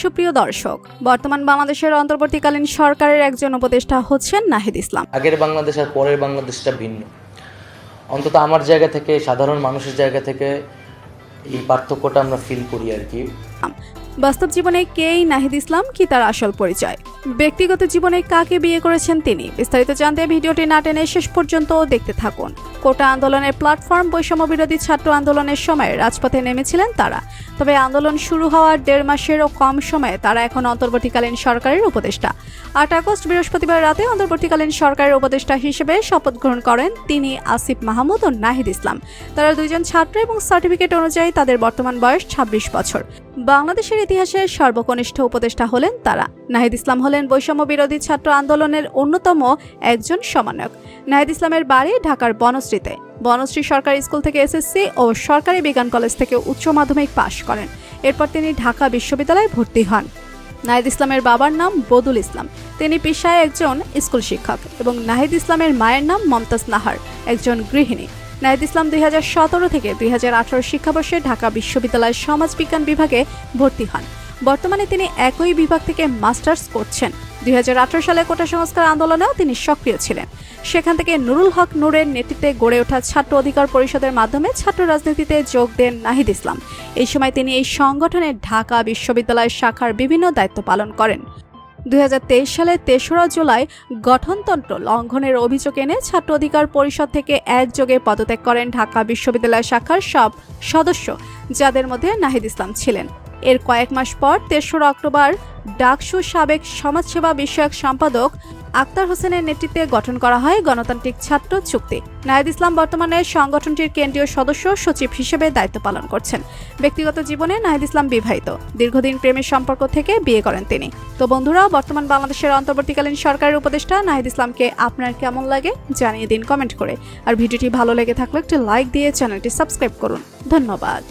সুপ্রিয় দর্শক বর্তমান বাংলাদেশের অন্তর্বর্তীকালীন সরকারের একজন উপদেষ্টা হচ্ছেন নাহিদ ইসলাম। আগের বাংলাদেশ আর পরের বাংলাদেশটা ভিন্ন। অন্তত আমার জায়গা থেকে সাধারণ মানুষের জায়গা থেকে এই পার্থক্যটা আমরা ফিল করি আর কি। বাস্তব জীবনে কেই নাহিদ ইসলাম কি তার আসল পরিচয়? ব্যক্তিগত জীবনে কাকে বিয়ে করেছেন তিনি? বিস্তারিত জানতে ভিডিওটি না টেনে শেষ পর্যন্ত দেখতে থাকুন। কোটা আন্দোলনের প্ল্যাটফর্ম বৈষম্য বিরোধী ছাত্র আন্দোলনের সময় রাজপথে নেমেছিলেন তারা। তবে আন্দোলন শুরু হওয়ার দেড় মাসেরও কম সময়ে তারা এখন অন্তর্বর্তীকালীন সরকারের উপদেষ্টা। আট আগস্ট বৃহস্পতিবার রাতে অন্তর্বর্তীকালীন সরকারের উপদেষ্টা হিসেবে শপথ গ্রহণ করেন তিনি আসিফ মাহমুদ ও নাহিদ ইসলাম। তারা দুইজন ছাত্র এবং সার্টিফিকেট অনুযায়ী তাদের বর্তমান বয়স ২৬ বছর। বাংলাদেশের ইতিহাসে সর্বকনিষ্ঠ উপদেষ্টা হলেন তারা। নাহিদ ইসলাম হলেন বৈষম্য বিরোধী ছাত্র আন্দোলনের অন্যতম একজন সমন্বয়ক। নাহিদ ইসলামের বাড়ি ঢাকার বনশ্রীতে। বনশ্রী সরকারি স্কুল থেকে এসএসসি ও সরকারি বিজ্ঞান কলেজ থেকে উচ্চ মাধ্যমিক পাশ করেন। এরপর তিনি ঢাকা বিশ্ববিদ্যালয়ে ভর্তি হন। নাহিদ ইসলামের বাবার নাম বদুল ইসলাম। তিনি পেশায় একজন স্কুল শিক্ষক এবং নাহিদ ইসলামের মায়ের নাম মমতাজ নাহার, একজন গৃহিণী। নাহিদ ইসলাম দুই হাজার সতেরো থেকে দুই হাজার আঠারো শিক্ষাবর্ষে ঢাকা বিশ্ববিদ্যালয়ের সমাজবিজ্ঞান বিভাগে ভর্তি হন। বর্তমানে তিনি একই বিভাগ থেকে মাস্টার্স করছেন। দুই সালে কোটা সংস্কার আন্দোলনেও তিনি সক্রিয় ছিলেন। সেখান থেকে নুরুল হক নূরের নেতৃত্বে গড়ে ওঠা ছাত্র অধিকার পরিষদের মাধ্যমে ছাত্র রাজনীতিতে যোগ দেন নাহিদ ইসলাম। এই সময় তিনি এই সংগঠনের ঢাকা বিশ্ববিদ্যালয়ের শাখার বিভিন্ন দায়িত্ব পালন করেন। দু হাজার তেইশ সালে তেসরা জুলাই গঠনতন্ত্র লঙ্ঘনের অভিযোগ এনে ছাত্র অধিকার পরিষদ থেকে একযোগে পদত্যাগ করেন ঢাকা বিশ্ববিদ্যালয় শাখার সব সদস্য, যাদের মধ্যে নাহিদ ইসলাম ছিলেন। এর কয়েক মাস পর তেসরা অক্টোবর ডাকসু সাবেক সমাজসেবা বিষয়ক সম্পাদক আক্তার হোসেনের নেতৃত্বে গঠন করা হয় গণতান্ত্রিক ছাত্র চুক্তি। নাহিদ ইসলাম বর্তমানে সংগঠনটির কেন্দ্রীয় সদস্য, সচিব হিসেবে দায়িত্ব পালন করছেন। ব্যক্তিগত জীবনে নাহিদ ইসলাম বিবাহিত। দীর্ঘদিন প্রেমের সম্পর্ক থেকে বিয়ে করেন তিনি। তো বন্ধুরা, বর্তমান বাংলাদেশের অন্তর্বর্তীকালীন সরকারের উপদেষ্টা নাহিদ ইসলামকে আপনার কেমন লাগে জানিয়ে দিন কমেন্ট করে। আর ভিডিওটি ভালো লেগে থাকলে একটি লাইক দিয়ে চ্যানেলটি সাবস্ক্রাইব করুন। ধন্যবাদ।